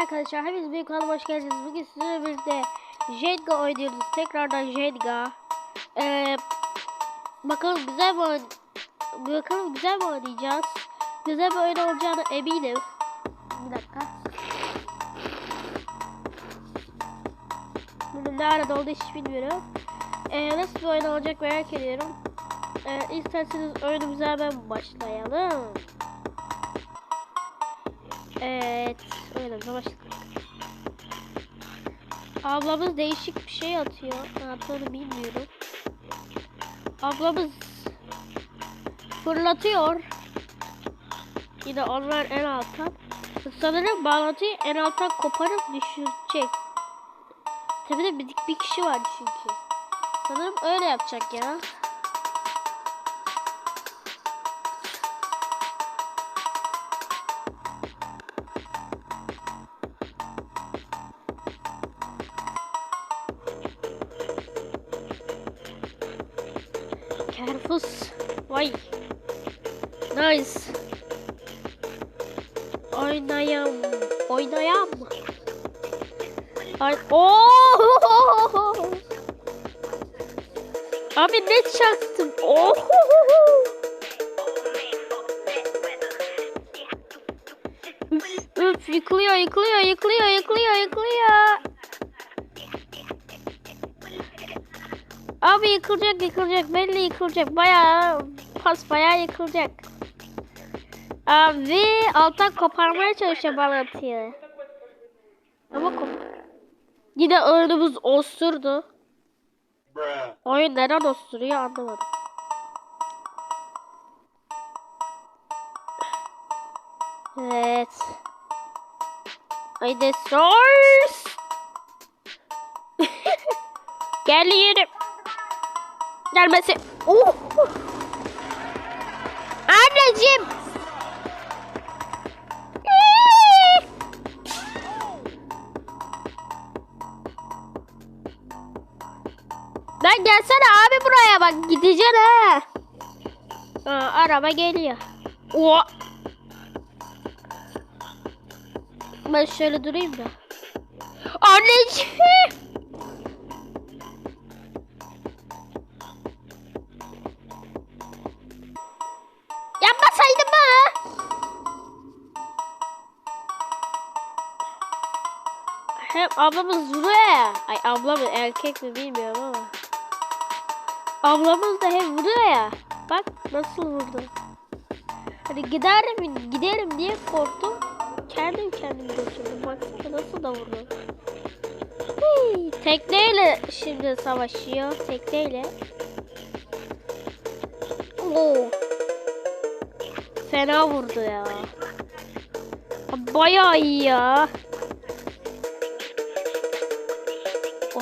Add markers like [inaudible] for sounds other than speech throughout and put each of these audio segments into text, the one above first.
Arkadaşlar hepiniz büyük kanalıma hoş geldiniz. Bugün sizinle birlikte Jenga oynuyoruz. Tekrardan Jenga. Ee, bakalım güzel mi oyn- bakalım güzel mi oynayacağız. Güzel bir oyun olacağına eminim. Bir dakika. Bunun ne arada oldu hiç bilmiyorum. Ee, nasıl bir oyun olacak merak ediyorum. Ee, isterseniz oyunumuza hemen başlayalım. Evet, oyunumuza başladık. Ablamız değişik bir şey atıyor. Ne yaptığını bilmiyorum. Ablamız fırlatıyor. Yine onlar en alttan. Sanırım bağlantıyı en alttan koparıp düşürecek. Tabii de bir, bir kişi var çünkü. Sanırım öyle yapacak ya. Careful. Vay. Nice. Oynayam. Oynayam. Ay. Oo! Abi ne çaktım? Oh! Üf, üf yıkılıyor, yıkılıyor, yıkılıyor, yıkılıyor, yıkılıyor. Abi yıkılacak, yıkılacak. Belli yıkılacak. Bayağı pas bayağı yıkılacak. Abi alttan koparmaya çalışıyor bağlantıyı. Ama kop Yine oyunumuz osurdu. Oyun neden osuruyor anlamadım. Evet. Haydi source. [laughs] Geliyorum. Gelmesi. Oh. Anneciğim. Lan gelsene abi buraya bak gideceksin ha. Aa, araba geliyor. Oo. Ben şöyle durayım da. Anneciğim. Hem ablamız vuruyor. Ay ablamız erkek mi bilmiyorum ama. Ablamız da hem vuruyor ya. Bak nasıl vurdu. Hani giderim giderim diye korktum. Kendim kendimi götürdüm. Baksana nasıl da vurdu. Hii, tekneyle şimdi savaşıyor. Tekneyle. Oo. Fena vurdu ya. Bayağı iyi ya.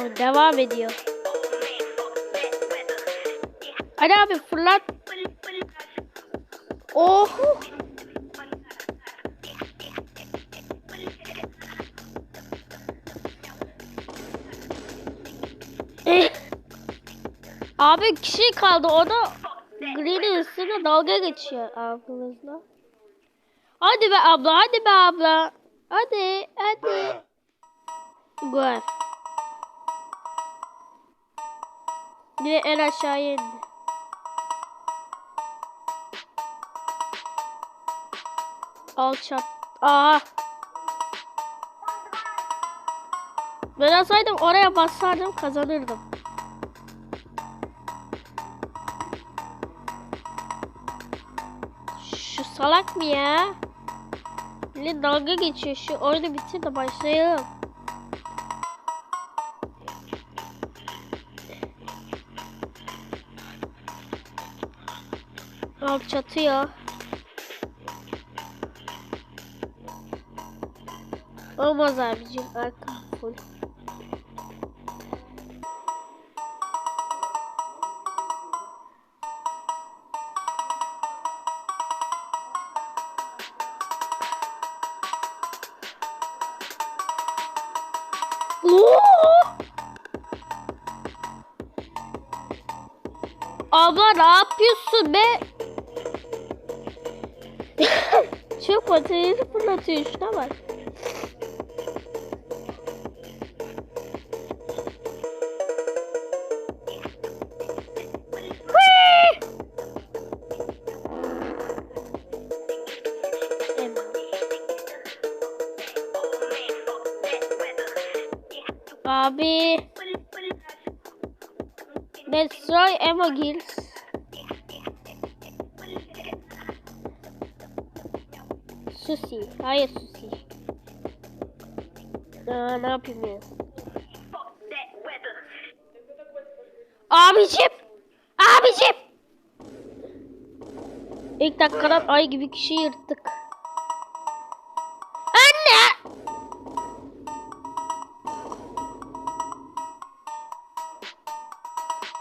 Devam ediyor. Hadi abi fırlat. Oh. Abi kişi kaldı o da Green'in üstüne dalga geçiyor ablamızla. Hadi be abla hadi be abla. Hadi hadi. Bruh. Bir de en aşağıya indi. Alçak. Aa. Ben olsaydım oraya bassardım kazanırdım. Şu salak mı ya? Bir dalga geçiyor. Şu oyunu bitir de başlayalım. Alt çatıyor. Olmaz abicim arkam full. Abla ne yapıyorsun be? Çok bataryayı fırlatıyor şuna bak. Abi. Destroy Emma Gills. Susi. Hayır Susi. Aa, ne yapayım ya? Abicim. Abicim. İlk dakikadan ay gibi kişi yırttık. Anne.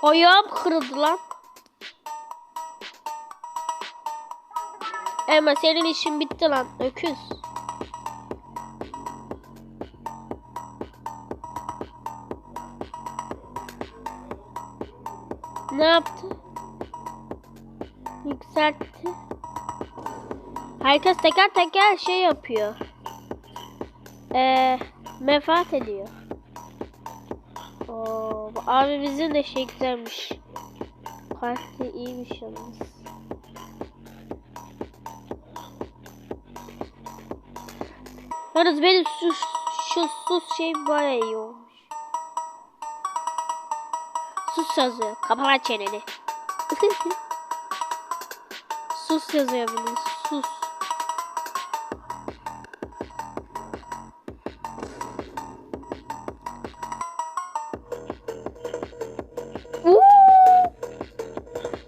Ayağım kırıldı lan. Emma senin işin bitti lan öküz. Ne yaptı? Yükseltti. Herkes teker teker şey yapıyor. Ee, menfaat ediyor. Oo, abimizin de şey güzelmiş. Parti iyiymiş yalnız. Yalnız benim şu, şu sus şey baya iyi olmuş. Sus yazıyor. Kapa çeneni. [laughs] sus yazıyor benim. Sus.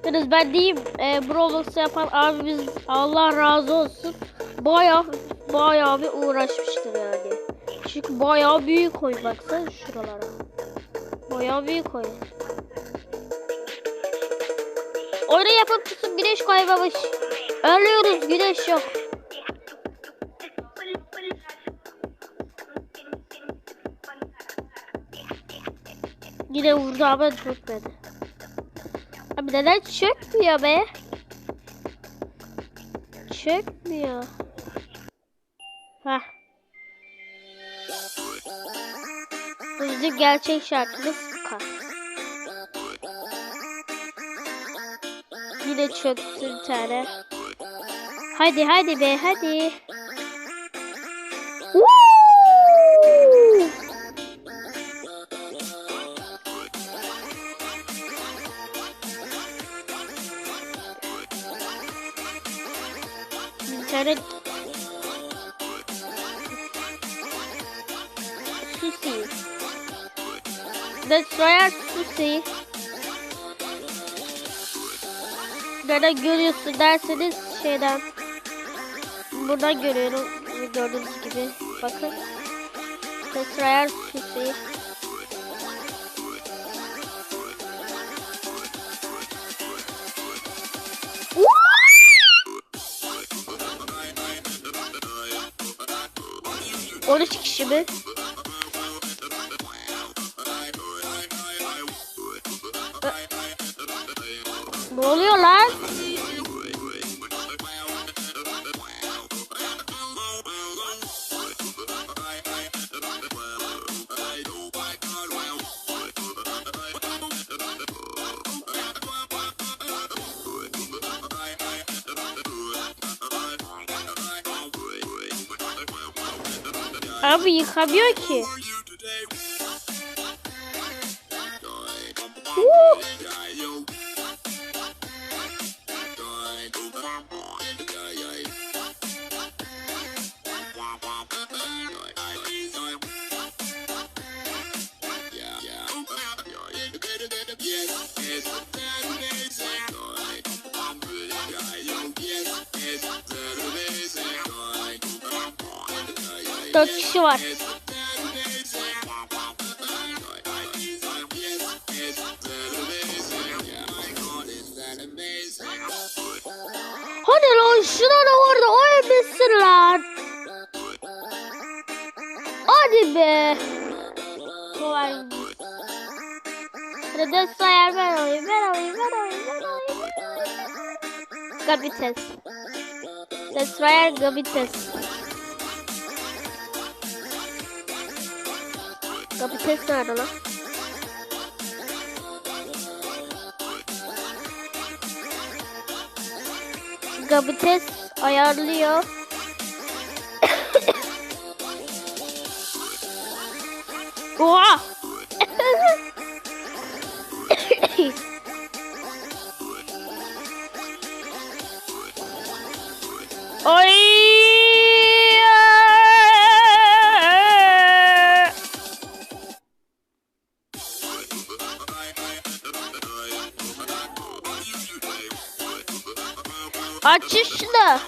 Yalnız ben diyeyim e, Brawlbox yapan abimiz Allah razı olsun. Baya baya bir uğraşmıştır yani. Çünkü baya büyük koy baksana şuralara. Baya büyük koy. Oyunu yapıp tutun güneş kaymamış. Ölüyoruz güneş yok. Yine vurdu ama tutmadı. Abi neden çökmüyor be? Çökmüyor. Heh. Bizim gerçek şarkımız Scar. Yine çöktü bir tane. Hadi hadi be hadi. Woo! İnternet Destroyer Susi Nereden görüyorsun derseniz şeyden. Buradan görüyorum. Gördüğünüz gibi. Bakın. Destroyer Susi On üç kişi mi? Oluyor lan? Abi yıkamıyor ki. Dört kişi var. Hadi lan şuna da orada oynamışsın lan. Hadi be. Kolay. Dört sayar ben alayım ben alayım ben alayım ben alayım. Gabites. Destroyer Gabites. Gabites nerede lan? Gabites ayarlıyor. [coughs] Oha! Açın şunu.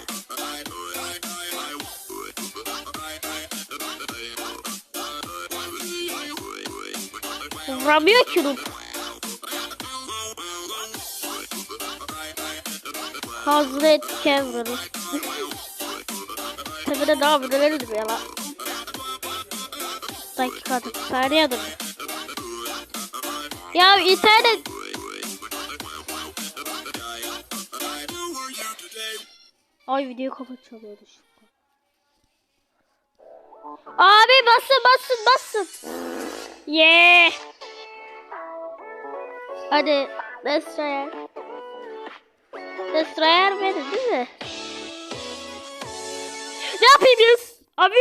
Vuramıyor ki. Hazret Cameron. Tabii ne yapabilirim ya lan. Dakika dur. Saniye dur. Ya internet. Ay video kapat çalıyordu an. Abi basın basın basın. Yeah. Hadi Destroyer. Destroyer benim değil mi? Ne yapıyoruz? Abi.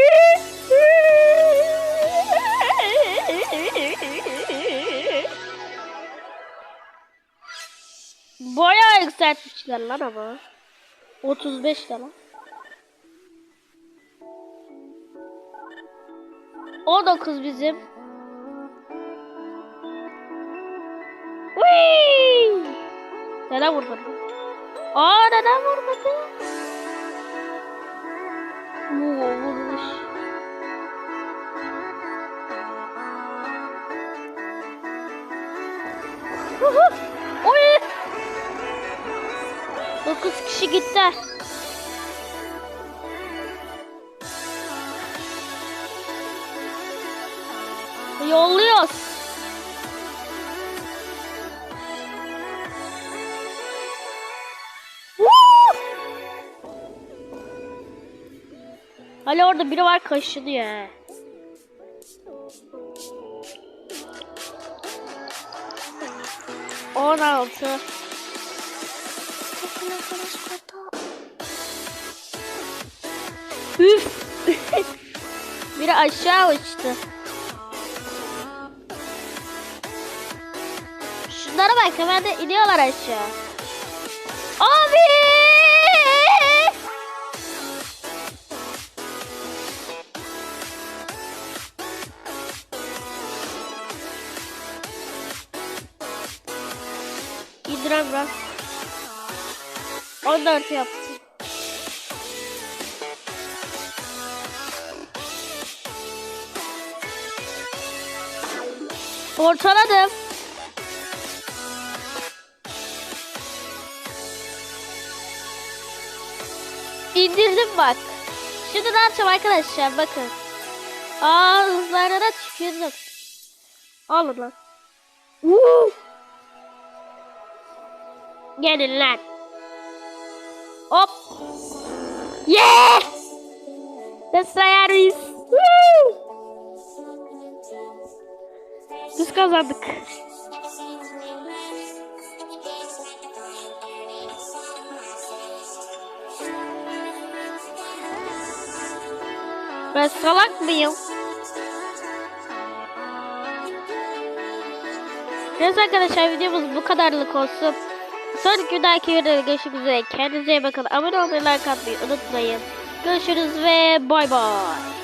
Bayağı yükseltmişler lan ama. 35 de lan. 19 bizim. Whee! Neden vurmadı? Aa neden vurmadı? Oo, vurmuş. Huhu! 9 kişi gitti. Yolluyoruz. Ali orada biri var kaşınıyor. he. On altı. Üf. [laughs] biri aşağı uçtu. Şunlara bak hemen de iniyorlar aşağı. 14 yaptım. Ortaladım. İndirdim bak. Şimdi ne yapacağım arkadaşlar bakın. Aa hızlarına tükürdüm. Alın lan. Woo! Gelin lan. Hop. Yeah! Desayarız. Woo! Biz kazandık. Ben salak mıyım? Neyse arkadaşlar videomuz bu kadarlık olsun. Sonraki bir dahaki videoda görüşmek üzere. Kendinize iyi bakın. Abone olmayı, like atmayı unutmayın. Görüşürüz ve bay bay.